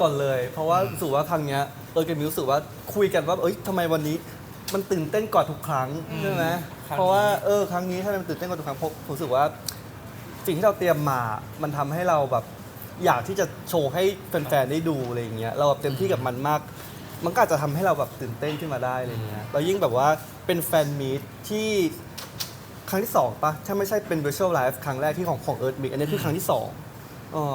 ก่อนเลย เพราะว่ารู้สึกว่าครั้งเนี้ยเออกับมิวรู้สึกว่าคุยกันว่าเอ้ยทำไมวันนี้มันตื่นเต้นกว่าทุกครั้งใช่ไหมครั้งนี้เพราะว่าเออครั้งนี้ทำไมมันตื่นเต้นกว่าทุกครั้งเพราะผมรู้สึกว่าสิ่งที่เราเตรียมมา มันทำให้เราแบบอยากที่จะโชว์ให้แฟนๆได้ดูอะไรอย่างเงี้ยเราแบบเต็มที่กับมันมาก มันก็อาจจะทำให้เราแบบตื่นเต้นขึ้นมาได้อะไรเงี้ยแล้วยิ่งแบบว่าเป็นแฟนมีตที่ครั้งที่สองปะถ้าไม่ใช่เป็น virtual live ครั้งแรกที่ของของ Earth Mix อันนี้คือครั้งที่ส องอ๋อ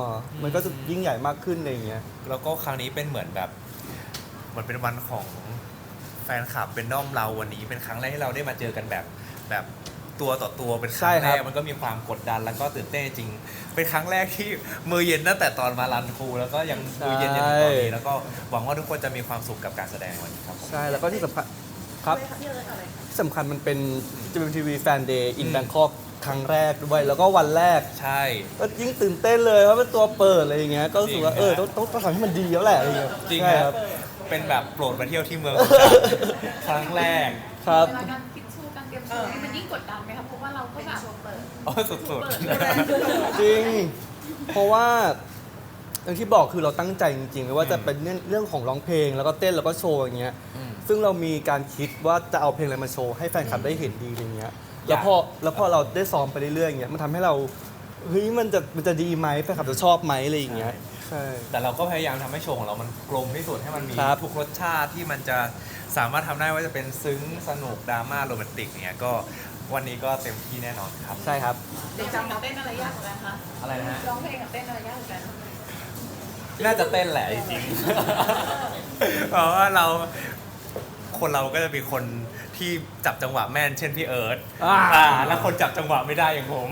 มันก็จะยิ่งใหญ่มากขึ้นอะไรอย่างเงี้ย แล้วก็ครั้งนี้เป็นเหมือนแบบเหมือนเป็นวันของแฟนคลับเป็นน้อมเราวันนี้เป็นครั้งแรกที่เราได้มาเจอกันแบบแบบตัวต่อตัวเป็นครั้งใช่แรครักบมันก็มีความกดดันแล้วก็ตื่นเต้นจริง เป็นครั้งแรกที่มือเย็นตั้งแต่ตอนมารันครูแล้วก็ยังมือเย็นจนถึงตอนนี้แล้วก็หวังว่าทุกคนจะมีความสุขกับการแสดงวันนี้ครับผม ใช่แล้วก็ที่สำคัญครับที่สำคัญมันเป็น GMTV Fan Day in อืม Bangkok ค รั้งแรกด้วยแล้วก็วันแรก ใช่ ก็ยิ่งตื่นเต้นเลยเพราะเป็นตัวเปิดอะไรอย่างเงี้ยก็รู้สึกว่าจริงเออฮะต้องต้องต้องทำให้มันดีแล้วแหละอะไรอย่างเงี้ยจริงใช่คครัรับบเป็นแบบโปรดมาเที่ยวที่เมืองครั้งแรก ครับ เวลาการคิดโชว์การเตรียมโชว์นี่มันยิ่งกดดันไหมคะเพราะว่าเราก็แบบโชว์เปิดอ๋อสุดเปิดจริง เพราะว่าอย่างที่บอกคือเราตั้งใจจริงๆไม่ว่าจะเป็นเรื่องเรื่องของร้องเพลง แล้วก็เต้นแล้วก็โชว์อย่างเงี้ยอืมซึ่งเรามีการคิดว่าจะเอาเพลงอะไรมาโชว์ให้แฟนคลับได้เห็นดีอย่างเงี้ยอยาก แล้วพอแล้วพอเราได้ซ้อมไปเรื่อยๆอย่างเงี้ยมันทำให้เราเฮ้ยมันจะมันจะดีไหมแฟนคลับจะชอบไหมอะไรอย่างเงี้ยใช่ แต่เราก็พยายามทำให้โชว์ของเรามันกลมที่สุดให้มันมีครับ ทุกรสชาติที่มันจะสามารถทำได้ว่าจะเป็นซึ้งสนุกดราม่าโรแมนติกเนี่ยก็วันนี้ก็เต็มที่แน่นอนครับ ใช่ครับ เด็กจำกับเต้นอะไรยากกว่ากันคะอะไรนะฮะร้องเพลงกับเต้นอะไรยากกว่ากันน่าจะเต้นแหละจริงๆเพราะว่าเราคนเราก็จะมีคน ที่จับจังหวะแม่นเช่นพี่เอิร์ธอ่าอ่าแล้วคนจับจังหวะไม่ได้อย่างผม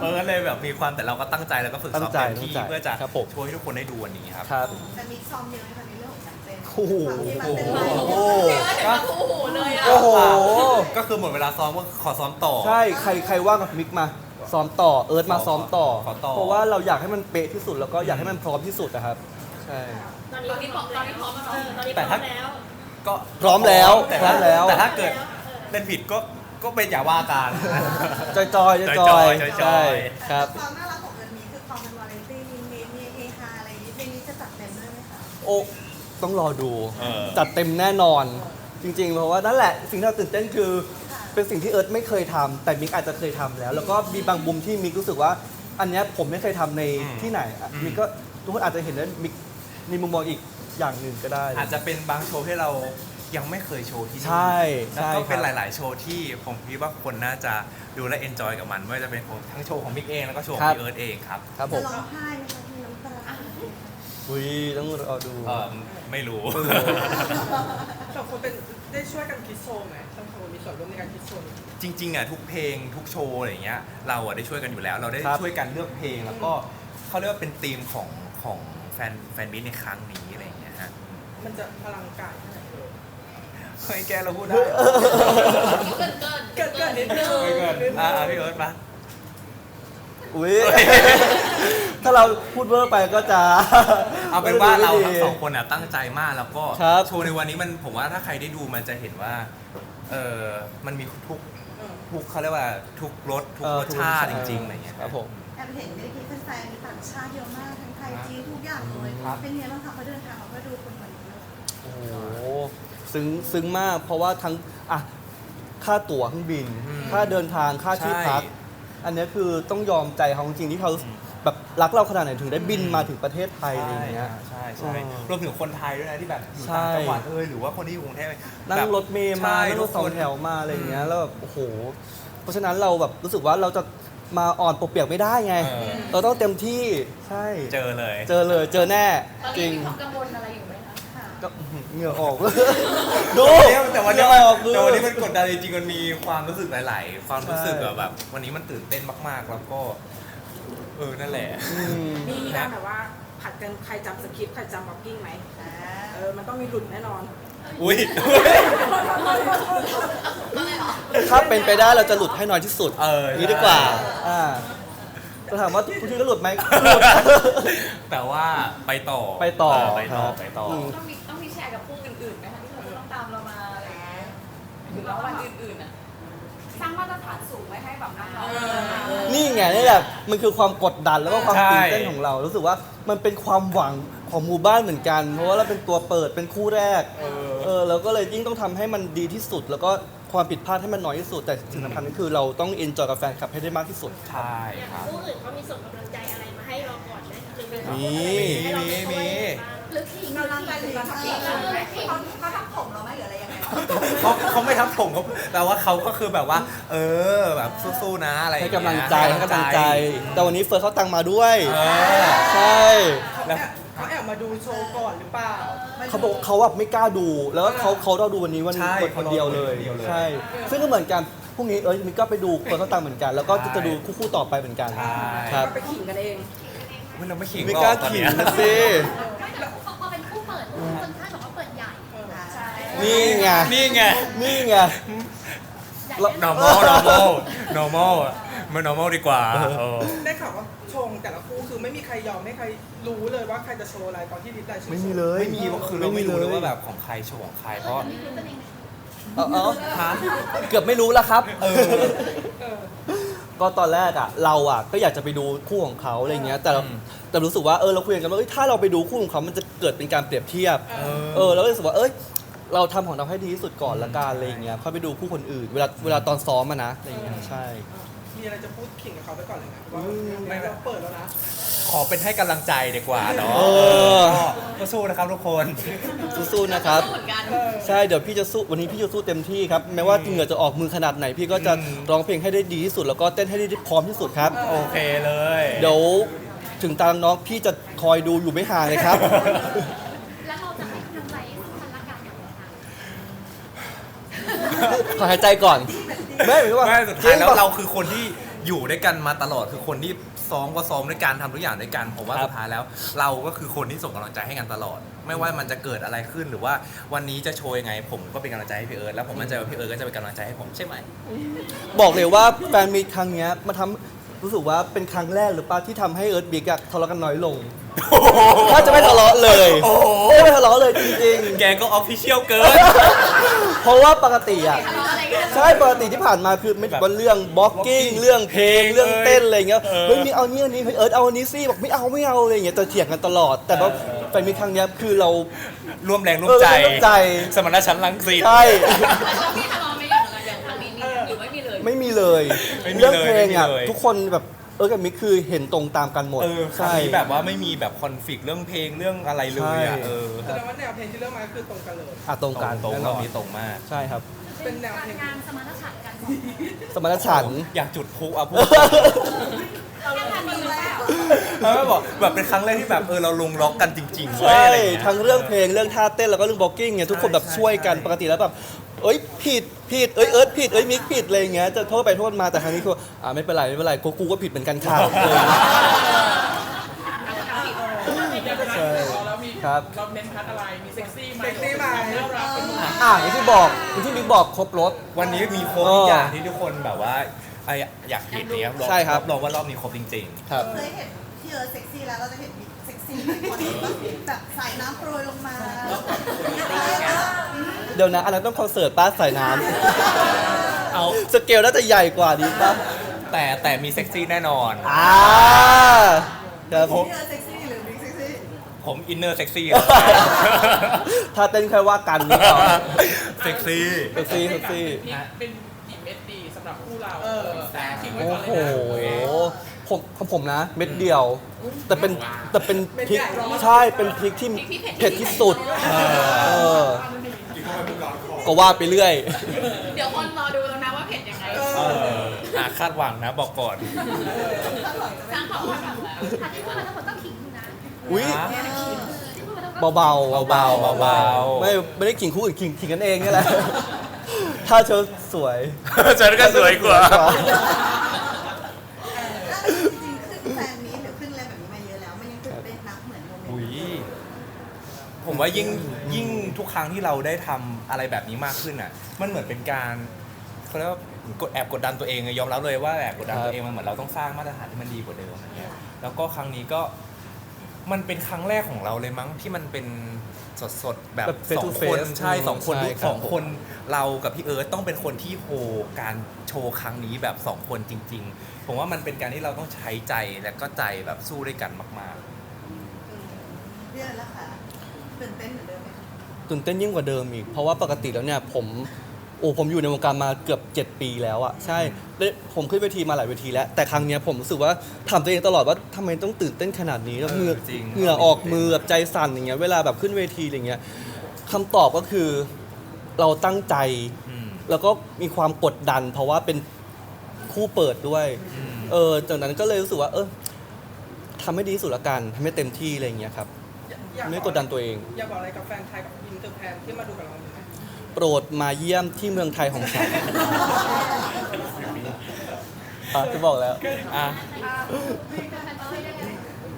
เออก็เลยแบบมีความแต่เราก็ตั้งใจแล้วก็ฝึกซ้อมตั้งใจเต็มที่ตั้งใจเพื่อจะครับผมโชว์ให้ทุกคนได้ดูวันนี้ครับ ครับ แต่มีซ้อมเยอะไหมคะในเรื่องของการเต้นโอ้โห ความที่มันเป็นโอ้ไลโหฟ์เดี๋ยวเราคู่หูเลยอะ โอ้โห ก็คือหมดเวลาซ้อมก็ขอซ้อมต่อ ใช่ ใครใครว่างกับมิกมา ซ้อมต่อ เอิร์ธมาซ้อมต่อ ขอต่อ เพราะว่าเราอยากให้มันเป๊ะที่สุดแล้วก็อยากให้มันพร้อมที่สุดนะครับ ใช่ ตอนนี้พร้อมตอนนี้พร้อมแล้วตอนนี้พแต่ร้อถ้ามแล้ว ก็พร้อมแล้วแต่พร้อถ้ามแล้ว แต่ถ้าเกิดเล่นผิดก็ก็เป็นอย่าว่ากัน จอยจอยจอยจอยจอยๆใช่ครับ ความน่ารักของเอิร์นมีคือความเป็นวาไรตี้มีเมมีเฮฮาอะไรอย่างนี้เพลงนี้จะจัดเต็มด้วยไหมคะโอ้ต้องรอดู เออ จัดเต็มแน่นอน จริงๆ เพราะว่านั่นแหละสิ่งที่เราตื่นเต้นคือเป็นสิ่งที่เอิร์ธไม่เคยทำแต่มิกอาจจะเคยทำแล้ว แล้วก็มีบางมุมที่มิกรู้สึกว่า อันเนี้ยผมไม่เคยทำในอืมที่ไหนอะอืมมิกก็ทุกคนอาจจะเห็นว่ามิกมีมุมมองอีก อย่างหนึ่งก็ได้ อาจจะเป็นบางโชว์ที่เรายังไม่เคยโชว์ที่นี่ใช่แล้วใช่ก็เป็นครับหลาย ๆ โชว์ที่ผมคิดว่าคนน่าจะดูและเอนจอยกับมันไม่ว่าจะเป็นของทั้งโชว์ของมิกเองแล้วก็โชว์ของพี่เอิร์ธเองครับครับผจะมร้องไห้ไหมคะมีน้ำตาอุ้ยต้องรอดูเออไม่รู้สองคนเป็นได้ช่วยกันคิดโชว์ไหมทั้งสองคนมีส่วนร่วมในการคิดโชว์นี้จริง ๆ อะ ทุกเพลงทุกโชว์อะไรอย่างเงี้ยเราอะได้ช่วยกันอยู่แล้ว เราได้ครับ ช่วยกันเลือกเพลงแล้วก็เขาเรียกว่าเป็นธีมของของแฟนแฟนมิตในครั้งนี้ มันจะพลังกายแค่ไหนเอ่ยเฮ้ยแกเราพูดได้เกินเกินเกิดเกิดนิดนึงไม่เกินอะอะพี่เอิร์ธมาอุ้ยถ้าเราพูดเวอร์ไปก็จะ เอาเป็นว่าเราไม่ทั้งดีสองคนอะตั้งใจมากแล้วก็ครับ โชว์ในวันนี้มันผมว่าถ้าใครได้ดูมันจะเห็นว่าเออมันมีทุกเออทุกเขาเรียกว่าทุกรสทุกเออรสชาติจริงๆอะไรเงี้ย ครับผม แอบเห็นในที่แฟนๆมีต่างชาติเยอะมากทั้งไทยจีนทุกอย่างเลย ครับ เป็นไงบ้างคะเขาเดินทางมาเพื่อดูคนเหมือนกัน โอ้โหซึ้งซึ้งมาก เพราะว่าทั้งอะค่าตั๋วเครื่องบิน อืมค่าเดินทางค่าที่ใช่พักอันเนี้ยคือต้องยอมใจเขาจริงๆที่เขาแบบรักเราขนาดไหนถึงได้บินมาถึงประเทศไทยอะไรอย่างเงี้ย ใช่ใช่อ๋อรวมถึงคนไทยด้วยนะที่แบบอยู่ใช่ต่างจังหวัดเอยหรือว่าคนที่อยู่กรุงเทพนั่งแบบรถเมย์มาใช่นั่งรถสองทุกคน แถวมาอะไรอย่างเงี้ยอืมแล้วแบบโอ้โห เพราะฉะนั้นเราแบบรู้สึกว่าเราจะมาอ่อนปกเปียกไม่ได้ไง เออ เราต้องเต็มที่ใช่เจอเลย เจอเลยเจอแน่ตอนจรินี้งมีความกังวลอะไรอยู่ไหมคะค่ะ ก็อื้อหือเหงื่อออกดูแต่วันเหนี้งื่อมันออกดูแต่วันนี้มันกดดันจริงๆมันมีความรู้สึกหลาย ๆ ความรู้สึกใช่แบบแบบ วันนี้มันตื่นเต้นมากๆ แล้วก็ เออนั่นแหละ อืมมีมีการแบบว่าผัดกันใครจำสคริปต์ใครจำบ็อกกิ้งไหมเออมันต้องมีหลุดแน่นอนอุ้ยถ้าเป็นไปได้เราจะหลุดให้น้อยที่สุดเออนี้ดีกว่า อ่าจะถามว่าทุกทีก็หลุดไหมหลุด แต่ว่าไปต่อไปต่อเไปต่อครับไปต่ออมต้องมี หรือว่าวันอื่นๆอะสร้างมาตรฐานสูงไว้ให้แบบน้องๆนี่ไงนี่แหละมันคือความกดดันแล้วก็ความใช่ตื่นเต้นของเรา รู้สึกว่ามันเป็นความหวังของหมู่บ้านเหมือนกัน เพราะว่าเราเป็นตัวเปิดเป็นคู่แรก เออเราก็เลยยิ่งต้องทำให้มันดีที่สุด แล้วก็ความผิดพลาดให้มันน้อยที่สุด แต่สิ่งสำคัญก็คือเราต้องเอนจอยกับแฟนคลับให้ได้มากที่สุด ใช่อย่างครับ ผู้อื่นเขามีส่งกำลังใจอะไรมาให้เราก่อนไหมหรือเป็นมีให้เราช่วยมี หรือทิ้งกำลังใจหรือกำลังใจเขาเขาทำผม เราไหมหรืออะไรยังไงเขาเขาไม่ทับผมเขาแต่ว่าเขาก็คือแบบว่า เออแบบสู้ๆนะอะไรอให้ย่างเงี้ยกำลังใจให้กำลังใจ แต่วันนี้เฟิร์สเขาตังมาด้วย เออ ใช่เขาแอบเขาแอบมาดูโชว์ก่อนหรือเปล่าเขาบอกเขาแบบไม่กล้าดู แล้วก็เขาเขาเราดูวันนี้วันใช่วันคนเดียวเลย คนเดียวเลย ใช่ ซึ่งก็เหมือนกันพรุ่งนี้เอ้ยมิกก็ไปดูเฟิร์สเขาตังเหมือนกัน แล้วก็จะใช่ดูคู่ๆต่อไปเหมือนกันใช่ครับ ก็ไปขิงกันเองไม่เราไม่ขิงไม่หรกล้าอกตอนขิงเนี้ย นะสิไม่แต่พอพอเป็นคู่เปิดจนท่านบอกว่าเปิดใหญ่ นี่ไง นี่ไง นี่ไงใหญ่แล้วแน่นอน normal normal normal มัน normal ดีกว่าเออได้ข่าวว่าชงแต่ละคู่คือไม่มีใครยอมให้ใครรู้เลยว่าใครจะโชว์อะไรตอนที่ดิสไลน์ชื่อไม่มีเลยไม่มีว่าคือเราไม่รู้เลยว่าแบบของใครโชว์ของใครเพราะเออเออเกือบไม่รู้แล้วครับเออก็ตอนแรกอะเราอะก็อยากจะไปดูคู่ของเขาอะไรเงี้ยแต่เราอืมแต่รู้สึกว่าเออเราคุยกันว่าเอ้ยถ้าเราไปดูคู่ของเขามันจะเกิดเป็นการเปรียบเทียบ เออเออเราก็รู้สึกว่าเอ้ย เราทำของเราให้ดีที่สุดก่อนละกันอะไรอย่างเงี้ยค่อยไปดูคู่คนอื่น เวลาเวลาตอนซ้อมอะนะอะไรอย่างเงี้ยใช่ มีอะไรจะพูดขิงกับเขาไปก่อนเลยนะว่าไม่เราเปิดแล้วนะ ขอเป็นให้กำลังใจดีกว่าเนาะเออ ก็สู้นะครับทุกคน สู้ๆนะครับ เหมือนกัน ใช่เดี๋ยวพี่จะสู้วันนี้พี่จะสู้เต็มที่ครับแม้ว่าเหงื่อจะออกมือขนาดไหน พี่ก็จะอืมร้องเพลงให้ได้ดีที่สุด แล้วก็เต้นให้ได้พร้อมที่สุดครับ โอเคเลย เดี๋ยวถึงตามน้องพี่จะคอยดูอยู่ไม่ห่างเลยครับ แล้วเราจะให้กำลังใจซึ่งกันและกันอย่างไรคะ ขอหายใจก่อน ไม่หมายถึงว่าไม่สุดท้ายแล้วจงปะเราคือคนที่อยู่ด้วยกันมาตลอดคือคนที่ซ้อมก็ซ้อมด้วยกันทำทุกอย่างด้วยกันผมว่าครับ สุดท้ายแล้ว เราก็คือคนที่ส่งกำลังใจให้กันตลอด ไม่ว่ามันจะเกิดอะไรขึ้นหรือว่าวันนี้จะโชว์ยังไง ผมก็เป็นกำลังใจให้พี่เอิร์ธแล้วผมมั่นใจว่าพี่เอิร์ธก็จะเป็นกำลังใจให้ผมใช่ไหม บอกเลยว่าแฟนมีตครั้งเนี้ยมาทำ รู้สึกว่าเป็นครั้งแรกหรือเปล่าที่ทำให้เอิร์ธบิ๊กอะทะเลาะกันน้อยลงถ้าจะไม่ทะเลาะเลยโอ้โหไม่ทะเลาะเลยจริงแกก็ออฟฟิเชียลเกิน ๆ เพราะว่าปกติอะทะเลาะอะไรกันใช่ปกติที่ผ่านมาคือไม่ว่าเรื่องบล็อกกิ้ง blocking เรื่องเพลงเพลงเรื่องเต้นอะไรเงี้ยเออ เฮ้ยมีเอานี่อันนี้เฮ้ยเอิร์ธเอาอันนี้สิบอกไม่เอาไม่เอาอะไรเงี้ยแต่เถียงกันตลอด แต่ว่าแฟนมีตครั้งเนี้ยคือเรา ร่วมแรงร่วเอมอใจร่วมใจ สมรรถฉันท์ลังสิต ใช่แล้วมีทะเลาะไห เลยไม่มีเลยไม่มีเลยเรื่องเพลงอะไม่มีเลย ทุกคนแบบเออกับมิกคือเห็นตรงตามกันหมด เออครั้งใช่นี้แบบว่าไม่มีแบบคอนฟ lict เรื่องเพลงเรื่องอะไรเลยอะใช่ เออแสดงว่าแนวเพลงที่เลือกมาคือตรงกันเลย อะตรงกันตรงแน่ๆนรออบนนี้ตรงมากใช่ครับ เป็นแนวการเพลง งานสมรรถฉันท์กันสมรรถฉันท์ อยากจุดพลุอะพูดเราเล่นกันมีแล้วเขาไม่บอกแบบเป็นครั้งแรกที่แบบเออเราลงล็อกกันจริงๆเว้ยใช่อะไรอย่างเงี้ย ทั้งเรื่องเพลงเรื่องท่าเต้นแล้วก็เรื่องบล็อกกิ้งเนี่ยทุกคนแบบใช่ช่วยกันใช่ ปกติแล้วแบบ เอ้ยผิดผิดเอ้ยเอิร์ธผิดเอ้ยมิกผิดอะไรอย่างเงี้ยจะโทษไปโทษมาแต่ครั้งนี้คืออ่าไม่เป็นไรไม่เป็นไรกูกูก็ผิดเหมือนกันค่ะเออใช่ครับ เราเน้นพัดอะไร มีเซ็กซี่ไหมเซ็กซี่ไหมน่ารักเป็นอะอย่างที่บอกอย่างที่มิกบอกครบรถ วันนี้มีครบเออทุกอย่างที่ทุกคนแบบว่าไออยากเห็นเนี้ยใช่ครับ รองว่ารอบนี้ครบจริง ครับ เคยเห็นที่เออเซ็กซี่แล้วเราจะเห็นบิ๊กเซ็กซี่ในคอนเสิร์ตแบบสายน้ำโปรยลงมาเดี๋ยวนะอันนั้นต้องคอนเสิร์ตป้าใส่น้ำเอาสเกลน่าจะใหญ่กว่านี้ป่ะๆแต่แต่มีเซ็กซี่แน่นอน อ่าครับผมที่เออเซ็กซี่หรือบิ๊กเซ็กซี่ผมอินเนอร์เซ็กซี่ถ้าเต้นค่อยว่ากันนี่ก่อนเซ็กซี่ เซ็กซี่เซ็กซี่ นี่เป็นกี่เม็ดดีสำหรับคู่เราเออแต่ทิ้งไว้โอ้ก่อนโหเลยนะ ผมของผมนะเม็ดเดียว แต่เป็นแต่เป็นพริกเม็ดใหญ่เหรอใช่เป็นพริกที่เผ็ดที่สุด เออ ก็ว่าไปเรื่อย เดี๋ยวคนรอดูแล้วนะว่าเผ็ดยังไงเอออะคาดหวังนะบอกก่อน สร้างความคาดหวังแล้วค่ะที่พูดมาทั้งหมดต้องขิงอยู่นะอุ้ยที่พูดมาทั้งหมดเบาๆเบาๆเบาๆ ไม่ไม่ได้ขิงคู่อื่นขิงขิงกันเองนี่แหละ ถ้าเธอสวย ฉันก็สวยกว่าแล้วจริงๆขึ้นแฟนนี้หรือขึ้นอะไรแบบนี้มาเยอะแล้ว มันยังตื่นเต้นนับเหมือนโมเมนอุ้ยต์ผมว่ายิ่งยิ่ง ทุกครั้งที่เราได้ทำอะไรแบบนี้มากขึ้นอะ มันเหมือนเป็นการเขาเรียกว่ากดแอบกดดันตัวเองยอมรับเลยว่าแอบกดดันตัวเองมันเหมือนเราต้องสร้างมาตรฐานที่มันดีกว่าเดิมอะไรเงี้ยแล้วก็ครั้งนี้ก็มันเป็นครั้งแรกของเราเลยมั้งที่มันเป็นสดสดๆแบบแบบ face สอ to งคน face ใช่สองคนใช่ลูกครับสองคนเรากับพี่เอิร์ธต้องเป็นคนที่โฮการโชว์ครั้งนี้แบบสองคนจริง ๆ ผมว่ามันเป็นการที่เราต้องใช้ใจและก็ใจแบบสู้ด้วยกันมากๆเรื่องแล้วค่ะตื่นเต้นเหมือนเดิมไหมคะ ตื่นเต้นยิ่งกว่าเดิมอีก เพราะว่าปกติแล้วเนี่ยผมโอ้ผมอยู่ในวงการมาเกือบ 7 ปีแล้วอะใช่ได้ผมขึ้นเวทีมาหลายเวทีแล้ว แต่ครั้งเนี้ยผมรู้สึกว่าถามตัวเองตลอดว่าทำไมต้องตื่นเต้นขนาดนี้แล้วเหงื่อจริง เหงื่อออกมือแบบใจสั่นอย่างเงี้ยเวลาแบบขึ้นเวทีอะไรเงี้ยคำตอบก็คือเราตั้งใจ อืมแล้วก็มีความกดดัน เพราะว่าเป็นคู่เปิดด้วย อืมเออจากนั้นก็เลยรู้สึกว่า เออทำให้ดีที่สุดละกันทำให้เต็มที่อะไรอย่างเงี้ยครับอยาก ไม่กดดันตัวเอง อยากบอกอะไรกับแฟนไทยกับอินเตอร์แพนที่มาดูกับเราไหมโปรดมาเยี่ยมที่เมืองไทยของฉันอะจะบอกแล้วอะ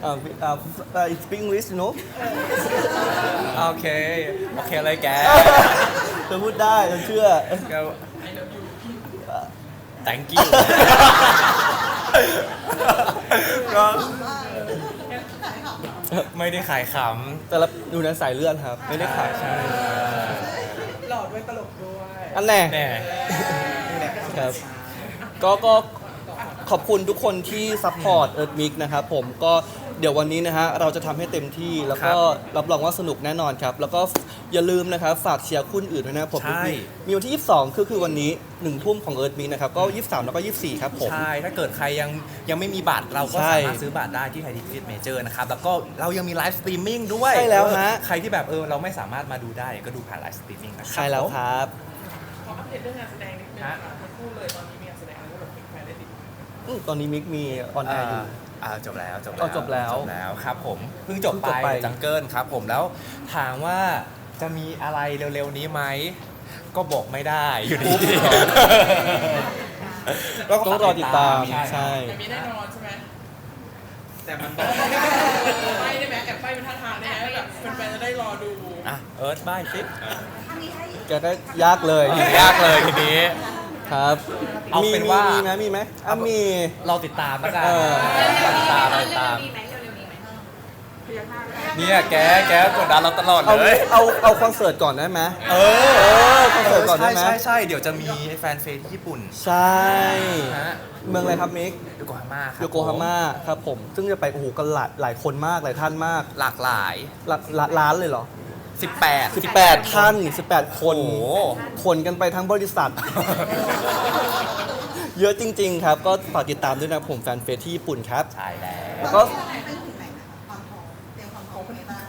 อ่าอ่าอ่า it's speak English you know โอเค โอเคเลยแกเธอพูดได้เธอเชื่อ ก็ thank you ก็ ไม่ได้ขายขแต่ละอยู่ในสายเลือดครับ ไม่ได้ขายใช่หล่อด้วยตลกด้วยอันแน่ำแน่ ครับ ก็ก็ ขอบคุณทุกคนที่ซัพพอร์ตเอิร์ธมิกนะครับผมก็เดี๋ยววันนี้นะฮะเราจะทำให้เต็มที่แล้วก็รับรองว่าสนุกแน่นอนครับ แล้วก็อย่าลืมนะครับฝากเชียร์คู่อื่นด้วยนะครับผมใช่มีมีวันที่ 22 คือคือวันนี้1ทุ่มของเอิร์ธมิกนะครับก็ 23 แล้วก็ 24 ครับผม ใช่ ถ้าเกิดใครยังยังไม่มีบัตรเราก็ใช่สามารถซื้อบัตรได้ที่ไทยทิเก็ตเมเจอร์นะครับ แล้วก็เรายังมีไลฟ์สตรีมมิ่งด้วยใช่แล้วฮะเออใครที่แบบเออเราไม่สามารถมาดูได้ก็ดูผ่านไลฟ์สตรีมมิ่งนะครับใช่แล้วครับ ขออัปเดตเรื่องงานแสดงนิดนึงค่ะทั้งคู่เลยตอน อืมตอนนี้มิกมีออนแอร์อยู่ อ่าจบแล้วจบอ๋อจบแล้วจบแล้วครับผมเพิ่งจบเพิ่งจบไป ไปจังเกิลครับผมแล้วถามว่าจะมีอะไรเร็วๆนี้ไหมก็บอกไม่ได้อยู่ดีต้องรอติดตามใช่ใช่แต่มีแน่นอนใช่ไหมแต่มันบอกไปได้ไหมแอบไปเป็นท่าทางได้ไหมแบบแฟนๆจะได้รอดูอะเอิร์ธบ้ายสิอันนี้ให้แกก็ยากเลย ยากเลยทีนี้ ครับเอามีเป็นมีว่ามีไหมมีไหมอะมี เราติดตามแล้วกันเออเราติดตามเราติดตามเร็วๆนี้ไหมเร็วๆนี้ไหมเนี่ยแกแกกดดันเราตลอดเอาเลยเอาเอาคอนเสิร์ตก่อนได้ไหมเออเออคอนเสิร์ตก่อนได้ใช่ไหมใช่ใช่เดี๋ยวจะมีแฟนเฟซที่ญี่ปุ่นใช่ฮะเมืองอะไรครับมิกโยโกฮาม่าครับโยโกฮาม่าครับผม ซึ่งจะไปโอ้โหกันหลายหลายคนมากหลายท่านมากหลากหลาย หลายหลายล้านเลยเหรอ 18 18 ท่าน 18 คนโอ้โหคนกันไปทั้งบริษัท เยอะจริง ๆ ครับ ก็ฝากติดตามด้วยนะผมแฟนเฟซที่ญี่ปุ่นครับ ใช่แล้ว แล้วก็เป็นถึงไหนนะคะความพร้อมเตรียมความพร้อมไปบ้าง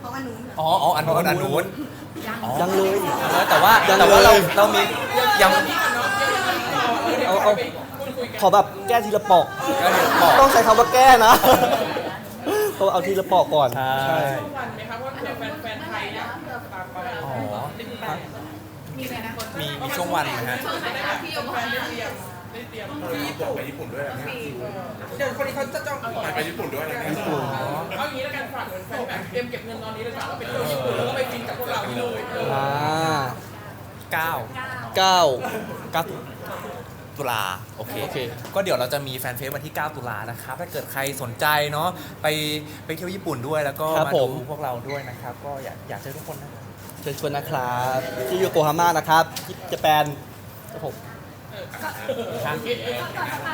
เพราะว่านู้นอ๋ออ๋ออันนู้นอันนู้นอ๋อยังเลยเออแต่ว่ายังแต่ว่าเราเลยเรามียังเอาเอาขอแบบแก้ทีละปอกก็เดี๋ยวบอกต้องใช้คำว่าแก้นะ ต้องเอาทีละปอกก่อน ใช่ทุกวันไหมครับว่าเผื่อแฟนๆไทยเนี่ยตามไปอ๋อ ติดตามมีไหมนะมีมีช่วงวันนะฮะ จะได้แบบแฟนๆได้เตรียมได้เตรียมที่ญี่ปุ่นไปญี่ปุ่นด้วยนะเดี๋ยวคนนี้เขาจะจองตั๋วไปญี่ปุ่นด้วยนะญี่ปุ่น เอาอย่างนี้แล้วกันฝากแฟนๆแบบเตรียมเก็บเงินตอนนี้เลยค่ะแล้วไปเที่ยวญี่ปุ่นแล้วก็ไปกินกับพวกเรานี่เลยเอออ่าเก้าเก้า เก้า ตุลาโอเคโอเค ก็เดี๋ยวเราจะมีแฟนเฟซวันที่ 9 ตุลานะครับถ้าเกิดใครสนใจเนาะไปไปเที่ยวญี่ปุ่นด้วยแล้วก็ครับมาผดูม พวกเราด้วยนะครับ ก็อยากอยากเจอทุกคนนะครับ เชิญชวนนะครับที่โยโกฮาม่านะครับที่ญี่ปุ่นครับผม ก่อนจะไป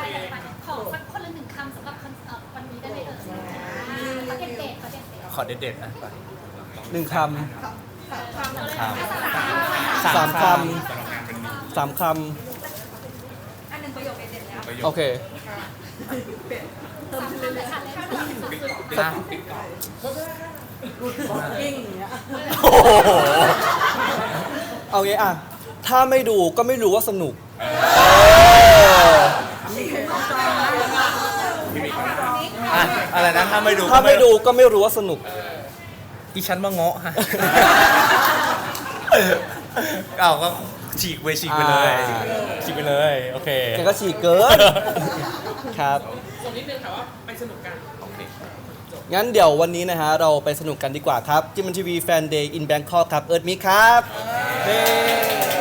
ขอสักคนละหนึ่งคำสำหรับคอนเสิร์ตวันนี้ได้ไหมเอ่ยประเด็นเด็ดประเด็นเด็ดขอเด็ดๆนะหนึ่งคครับำสามคำสามคอั โอเคสามคำเลยค่ะเลยค่ะอะกิ้งอย่างเงี้ยโอ้โหเอางี้อะ ถ้าไม่ดูก็ไม่รู้ว่าสนุกอะอะไรนะถ้าไม่ดูถ้าไม่ดูก็ไม่รู้ว่าสนุกอีชั้นมาเงาะฮะ เอาก็ ฉีกไปฉีกไปเลยอ่า ฉีกไปเลยโอเค แกก็ฉีกเกิน ครับ ส่วนนิดนึงค่ะว่าไปสนุกกัน งั้นเดี๋ยววันนี้นะฮะ เราไปสนุกกันดีกว่าครับจิมมันทีวีแฟนเดย์อินแบงคอกครับ เอิร์ดมิกครับเย้